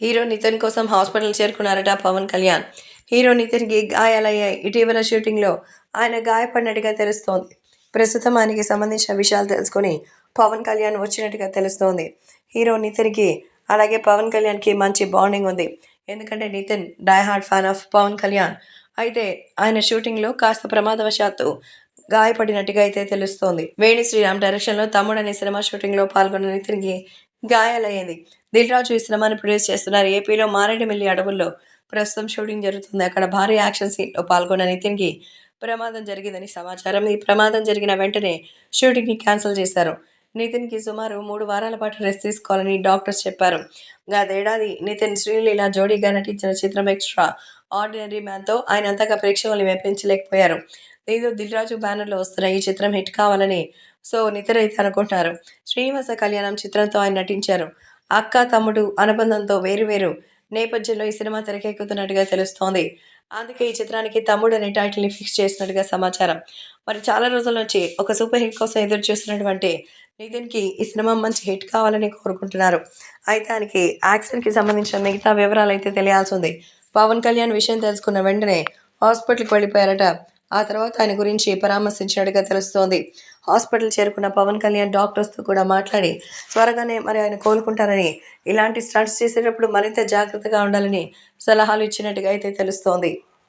Hero Nithin కోసం hospital చేరుకున్నారట Pawan Kalyan. Hero నితిన్కి గాయాలయ్యాయి ఇటీవల షూటింగ్లో ఆయన గాయపడినట్టుగా తెలుస్తోంది. ప్రస్తుతం ఆయనకి సంబంధించిన విషయాలు తెలుసుకొని పవన్ కళ్యాణ్ వచ్చినట్టుగా తెలుస్తోంది. హీరో నితిన్కి అలాగే పవన్ కళ్యాణ్కి మంచి బాండింగ్ ఉంది. ఎందుకంటే Nithin diehard fan of Pawan Kalyan. అయితే ఆయన షూటింగ్లో కాస్త ప్రమాదవశాత్తు గాయపడినట్టుగా అయితే తెలుస్తోంది. వేణి శ్రీరామ్ డైరెక్షన్లో తమ్ముడు అనే సినిమా షూటింగ్లో పాల్గొన్న నితిన్కి గాయాలయ్యింది. దిల్ రాజు ఈ సినిమాని ప్రొడ్యూస్ చేస్తున్నారు. ఏపీలో మారేడుమిల్లి అడవుల్లో ప్రస్తుతం షూటింగ్ జరుగుతుంది. అక్కడ భారీ యాక్షన్ సీన్లో పాల్గొన్న నితిన్కి ప్రమాదం జరిగిందని సమాచారం. ఈ ప్రమాదం జరిగిన వెంటనే షూటింగ్ని క్యాన్సిల్ చేశారు. నితిన్కి సుమారు మూడు వారాల పాటు రెస్ట్ తీసుకోవాలని డాక్టర్స్ చెప్పారు. గతేడాది నితిన్ శ్రీలీల జోడీగా నటించిన చిత్రం ఎక్స్ట్రా ఆర్డినరీ మ్యాన్తో ఆయన అంతగా ప్రేక్షకుల్ని మెప్పించలేకపోయారు. దీంతో దిల్ రాజు బ్యానర్లో వస్తున్న ఈ చిత్రం హిట్ కావాలని సో నితిన్ అయితే అనుకుంటున్నారు శ్రీనివాస కళ్యాణం చిత్రంతో ఆయన నటించారు. అక్క తమ్ముడు అనుబంధంతో వేరువేరు నేపథ్యంలో ఈ సినిమా తెరకెక్కుతున్నట్టుగా తెలుస్తోంది. అందుకే ఈ చిత్రానికి తమ్ముడు అనే టైటిల్ని ఫిక్స్ చేసినట్టుగా సమాచారం. మరి చాలా రోజుల నుంచి ఒక సూపర్ హిట్ కోసం ఎదురు చూస్తున్నటువంటి నితిన్కి ఈ సినిమా మంచి హిట్ కావాలని కోరుకుంటున్నారు. అయితే ఆయనకి యాక్సిడెంట్కి సంబంధించిన మిగతా వివరాలు అయితే తెలియాల్సి ఉంది పవన్ కళ్యాణ్ విషయం తెలుసుకున్న వెంటనే హాస్పిటల్కి వెళ్ళిపోయారట. ఆ తర్వాత ఆయన గురించి పరామర్శించినట్టుగా తెలుస్తోంది. హాస్పిటల్ చేరుకున్న పవన్ కళ్యాణ్ డాక్టర్స్తో కూడా మాట్లాడి త్వరగానే మరి ఆయన కోలుకుంటారని ఇలాంటి స్టంట్స్ చేసేటప్పుడు మరింత జాగ్రత్తగా ఉండాలని సలహాలు ఇచ్చినట్టుగా అయితే తెలుస్తోంది.